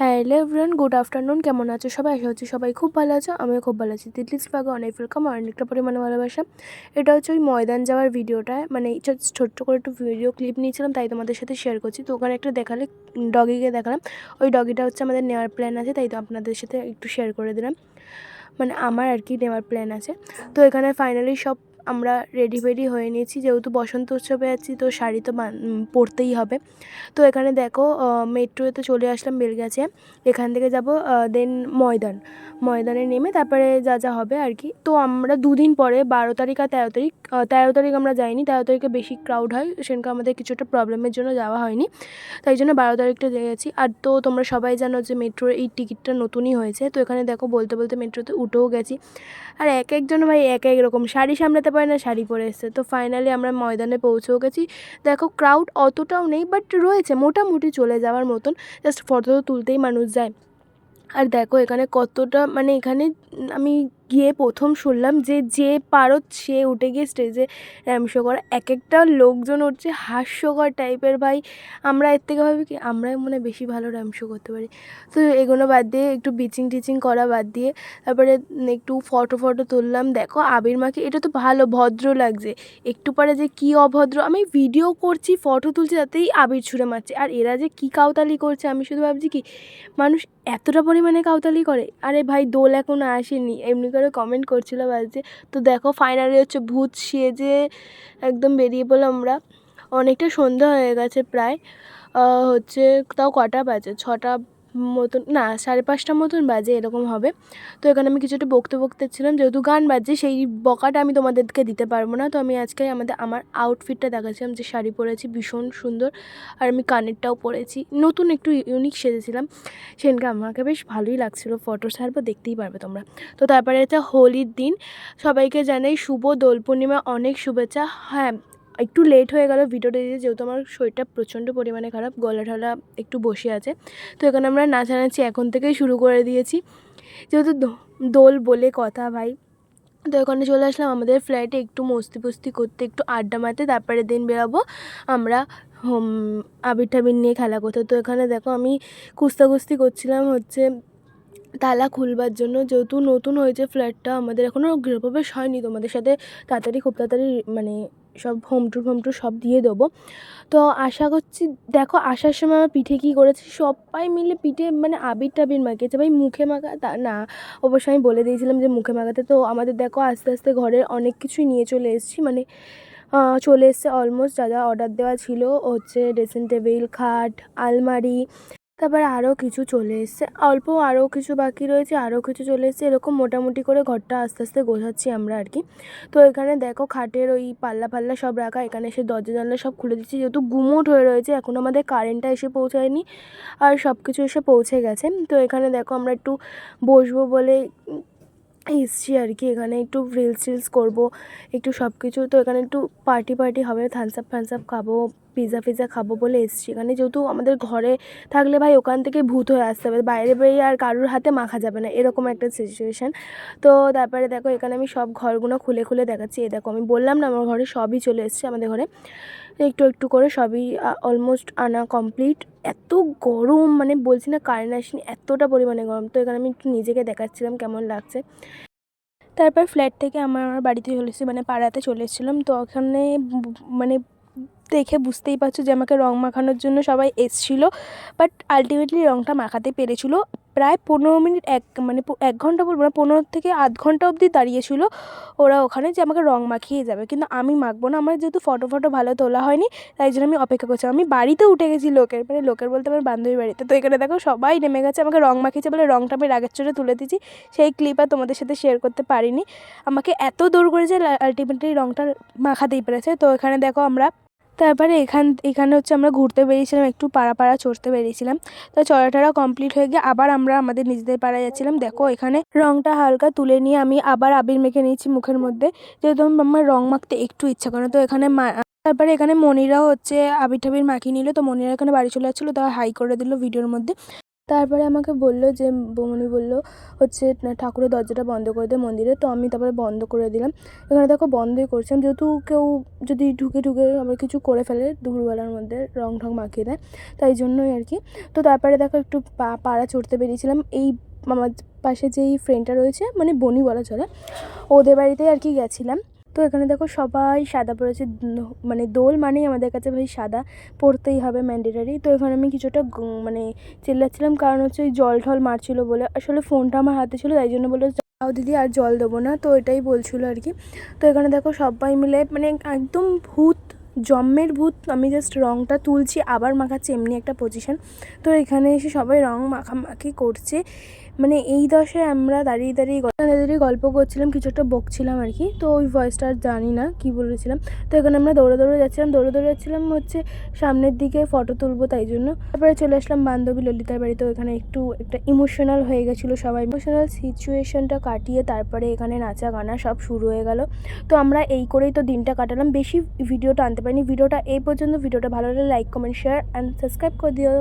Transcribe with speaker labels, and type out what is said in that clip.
Speaker 1: Hello everyone, good afternoon. কেমন আছো সবাই? আশা হচ্ছে সবাই খুব ভালো আছো, আমিও খুব ভালো আছি। তিতলিস পাগে অনেক ওয়েলকাম আর অনেকটা পরিমাণে ভালোবাসা। এটা হচ্ছে ওই ময়দান যাওয়ার ভিডিওটা মানে ছোট্ট করে একটু ভিডিও ক্লিপ নিয়েছিলাম, তাই তোমাদের সাথে শেয়ার করছি। তো ওখানে একটা দেখালে ডগিকে দেখালাম। ওই ডগিটা হচ্ছে আমাদের নেওয়ার প্ল্যান আছে, তাই তো আপনাদের সাথে একটু শেয়ার করে দিলাম। মানে আমার আর কি নেওয়ার প্ল্যান আছে। তো এখানে ফাইনালি সব আমরা রেডি ফেডি হয়ে নিয়েছি। যেহেতু বসন্ত উৎসবে আছি, তো শাড়ি তো পরতেই হবে। তো এখানে দেখো মেট্রোতে চলে আসলাম বেলগাছে এখান থেকে যাব দেন ময়দান। ময়দানে নেমে তারপরে যা যা হবে আর কি। তো আমরা দুদিন পরে, বারো তারিখ আর তেরো তারিখ তেরো তারিখ আমরা যাইনি। তেরো তারিখে বেশি ক্রাউড হয় সেখানে আমাদের কিছু একটা প্রবলেমের জন্য যাওয়া হয়নি। তাই জন্য বারো তারিখটা গেছি। আর তো তোমরা সবাই জানো যে মেট্রোর এই টিকিটটা নতুনই হয়েছে। তো এখানে দেখো, বলতে বলতে মেট্রোতে উঠেও গেছি। আর এক একজন ভাই এক এক রকম শাড়ি সামলাতে পারে না শাড়ি পরে এসছে। তো ফাইনালি আমরা ময়দানে পৌঁছেও গেছি। দেখো ক্রাউড অতটাও নেই বাট রয়েছে, মোটামুটি চলে যাওয়ার মতন। জাস্ট ফটো তো তুলতেই মানুষ যায়। আর দেখো এখানে কতটা মানে এখানে, আমি গিয়ে প্রথম শুনলাম যে যে পারো সে উঠে গিয়ে স্টেজে র্যাম শো করা। এক একটা লোকজন উঠছে হাস্যকর টাইপের ভাই। আমরা এর থেকে ভাবি কি, আমরাই মনে বেশি ভালো র্যাম শো করতে পারি। তো এগুলো বাদ দিয়ে একটু বিচিং টিচিং করা বাদ দিয়ে, তারপরে একটু ফটো ফটো তুললাম। দেখো, আবির মাকে এটা তো ভালো, ভদ্র লাগছে। একটু পরে যে কী অভদ্র, আমি ভিডিও করছি ফটো তুলছি, তাতেই আবির ছুঁড়ে মারছে। আর এরা যে কী কাউতালি করছে, আমি শুধু ভাবছি কি, মানুষ এতটা পরিমাণে কাউতালি করে? আরে ভাই, দোল এখনও আসেনি। এমনি করে কমেন্ট করছিল বাজে তো দেখো ফাইনালি হচ্ছে ভূত সেজে একদম বেরিয়ে পড়লাম আমরা। অনেকটা সন্ধ্যা হয়ে গেছে প্রায়। হচ্ছে তাও কটা বাজে? ছটা মতন, না, সাড়ে পাঁচটা মতন বাজে এরকম হবে। তো এখানে আমি কিছুটা বকতে বকতে ছিলাম, যেহেতু গান বাজছে, সেই বকাটা আমি তোমাদেরকে দিতে পারব না। তো আমি আজকে আমাদের, আমার আউটফিটটা দেখাচ্ছিলাম যে শাড়ি পরেছি, ভীষণ সুন্দর, আর আমি কানেরটাও পরেছি। নতুন একটু ইউনিক সেজেছিলাম, সেদিনকে আমাকে বেশ ভালোই লাগছিল ফটো ছাড়বো, দেখতেই পারবে তোমরা। তো তারপরে হচ্ছে হোলির দিন, সবাইকে জানাই শুভ দোল পূর্ণিমা অনেক শুভেচ্ছা। হ্যাঁ একটু লেট হয়ে গেল ভিডিওটা দিতে যেহেতু আমার শরীরটা প্রচণ্ড পরিমাণে খারাপ, গলা ঠলা একটু বসে আছে। তো এখানে আমরা নাচানাচি এখন থেকেই শুরু করে দিয়েছি। যেহেতু দোল বলে কথা ভাই, তো এখানে চলে আসলাম আমাদের ফ্ল্যাটে একটু মস্তি ফস্তি করতে, একটু আড্ডা মারতে তারপরে দিন বেরাবো আমরা, হোম আবির টাবির নিয়ে খেলা করতে। তো এখানে দেখো আমি কুস্তা কুস্তি করছিলাম হচ্ছে তালা খুলবার জন্য, যেহেতু নতুন হয়েছে ফ্ল্যাটটা আমাদের এখনও গৃহপ্রবেশ হয়নি তোমাদের সাথে, তাড়াতাড়ি খুব তাড়াতাড়ি মানে সব হোম টুর ফোম টুর সব দিয়ে দেবো। তো আশা করছি, দেখো আসার সময় আমার পিঠে কী করেছি, সবাই মিলে পিঠে মানে আবির টাবির মাখিয়েছে। ভাই মুখে মাখা, তা না, অবশ্য আমি বলে দিয়েছিলাম যে মুখে মাখাতে। তো আমাদের দেখো আস্তে আস্তে ঘরের অনেক কিছুই নিয়ে চলে এসেছি মানে চলে এসছে অলমোস্ট যা যা অর্ডার দেওয়া ছিল। হচ্ছে ড্রেসিং টেবিল খাট, আলমারি তারপরে আরও কিছু চলে এসছে। অল্প আরও কিছু বাকি রয়েছে আরও কিছু চলে এসছে। এরকম মোটামুটি করে ঘরটা আস্তে আস্তে গোছাচ্ছি আমরা আর কি। তো এখানে দেখো খাটের ওই পাল্লা পাল্লা সব রাখা, এখানে এসে দরজা জানলা সব খুলে দিচ্ছি। যেহেতু গুমোট হয়ে রয়েছে, এখন আমাদের কারেন্টটা এসে পৌঁছায়নি আর সব কিছু এসে পৌঁছে গেছে। তো এখানে দেখো আমরা একটু বসবো বলে এসছি আর কি। এখানে একটু রিলস টিলস করব, একটু সব কিছু তো এখানে একটু পার্টি পার্টি হবে থামস আপ ফানস আপ খাব। পিৎজা ফিজা খাব বলে এসছি। এখানে যেহেতু আমাদের ঘরে থাকলে ভাই ওখান থেকে ভূত হয়ে আসতে হবে। বাইরে বেরিয়ে আর কারোর হাতে মাখা যাবে না। এরকম একটা সিচুয়েশান তো তারপরে দেখো, এখানে আমি সব ঘরগুলো খুলে খুলে দেখাচ্ছি। এ দেখো, আমি বললাম না, আমার ঘরে সবই চলে এসছে আমাদের ঘরে। একটু একটু করে সবই অলমোস্ট আনা কমপ্লিট এত গরম মানে বলছি না কারেন্ট আসেনি, এতটা পরিমাণে গরম। তো এখানে আমি একটু নিজেকে দেখাচ্ছিলাম কেমন লাগছে। তারপর ফ্ল্যাট থেকে আমার আমার বাড়িতে চলে এসেছি মানে পাড়াতে চলে এসেছিলাম। তো ওখানে মানে দেখে বুঝতেই পারছ যে আমাকে রং মাখানোর জন্য সবাই এসছিল। বাট আলটিমেটলি রংটা মাখাতে পেরেছিল। প্রায় পনেরো মিনিট এক মানে এক ঘণ্টা বলব না, পনেরো থেকে আধ ঘণ্টা অবধি দাঁড়িয়েছিল ওরা ওখানে যে আমাকে রং মাখিয়ে যাবে। কিন্তু আমি মাখবো না, আমার যেহেতু ফটো ফটো ভালো তোলা হয়নি, তাই জন্য আমি অপেক্ষা করছিলাম আমি বাড়িতে উঠে গেছি লোকের মানে লোকের বলতে আমার বান্ধবীর বাড়িতে। তো এখানে দেখো, সবাই নেমে গেছে, আমাকে রং মাখিয়েছে বলে রংটা আমি রাগের চোটে তুলে দিয়েছি। সেই ক্লিপ আর তোমাদের সাথে শেয়ার করতে পারিনি। আমাকে এত দূর করেছে আলটিমেটলি রংটা মাখাতেই পেরেছে। তো এখানে দেখো আমরা তারপরে এখান, এখানে হচ্ছে আমরা ঘুরতে বেরিয়েছিলাম, একটু পাড়া পাড়া চড়তে বেরিয়েছিলাম। তো চড়াটারা কমপ্লিট হয়ে গিয়ে আবার আমরা আমাদের নিজেদের পাড়ায় যাচ্ছিলাম। দেখো এখানে রংটা হালকা তুলে নিয়ে আমি আবার আবির মেখে নিয়েছি মুখের মধ্যে। যেহেতু আমার রং মাখতে একটু ইচ্ছা করে তো এখানে তারপরে এখানে মনিরা হচ্ছে আবির ঠাবির মাখিয়ে নিল। তো মনিরা এখানে বাড়ি চলে যাচ্ছিল তা হাই করে দিল ভিডিওর মধ্যে। তারপরে আমাকে বলল যে, বৌমনি বলল হচ্ছে ঠাকুরের দরজাটা বন্ধ করে দে মন্দিরে। তো আমি তারপরে বন্ধ করে দিলাম। এখানে দেখো বন্ধই করছিলাম যেহেতু কেউ যদি ঢুকে ঢুকে আবার কিছু করে ফেলে, দুপুরবেলার মধ্যে রং ঠং মাখিয়ে দেয়, তাই জন্যই আর কি। তো তারপরে দেখো একটু পা, পাড়া চড়তে বেরিয়েছিলাম। এই আমার পাশে যেই ফ্রেন্ডটা রয়েছে মানে বনি বলা চলে, ওদের বাড়িতে আর কি গেছিলাম। তো এখানে দেখো সবাই সাদা পরেছে মানে দোল মানেই আমাদের কাছে ভাই সাদা, পরতেই হবে ম্যান্ডেটারি তো এখানে আমি কিছুটা মানে চিল্লাচ্ছিলাম, কারণ হচ্ছে ওই জল ঠল মারছিল বলে। আসলে ফোনটা আমার হাতে ছিল, তাই জন্য বলে যাও দিদি, আর জল দেবো না। তো এটাই বলছিল আর কি। তো এখানে দেখো সবাই মিলে মানে একদম ভূত, জম্মের ভূত, আমি জাস্ট রঙটা তুলছি, আবার মাখাচ্ছি, এমনি একটা পজিশন তো এখানে এসে সবাই রং মাখামাখি করছে। মানে এই দশে আমরা দাঁড়িয়ে দাঁড়িয়ে দাঁড়িয়ে গল্প করছিলাম, কিছু একটা বকছিলাম আর কি। তো ওই ভয়েসটা আর জানি না কি বলেছিলাম। তো এখানে আমরা দৌড়ে দৌড়ে যাচ্ছিলাম, দৌড়ে দৌড়ে যাচ্ছিলাম হচ্ছে সামনের দিকে ফটো তুলবো তাই জন্য। তারপরে চলে আসলাম বান্ধবী ললিতার বাড়িতে, ওখানে একটু, একটা ইমোশনাল হয়ে গেছিল সবাই। ইমোশনাল সিচুয়েশনটা কাটিয়ে তারপরে এখানে নাচা গানা সব শুরু হয়ে গেল। তো আমরা এই করেই তো দিনটা কাটালাম। বেশি ভিডিওটা আনতে পারিনি। ভিডিওটা এই পর্যন্ত। ভিডিওটা ভালো লাগলে like comment share and subscribe করে দিও।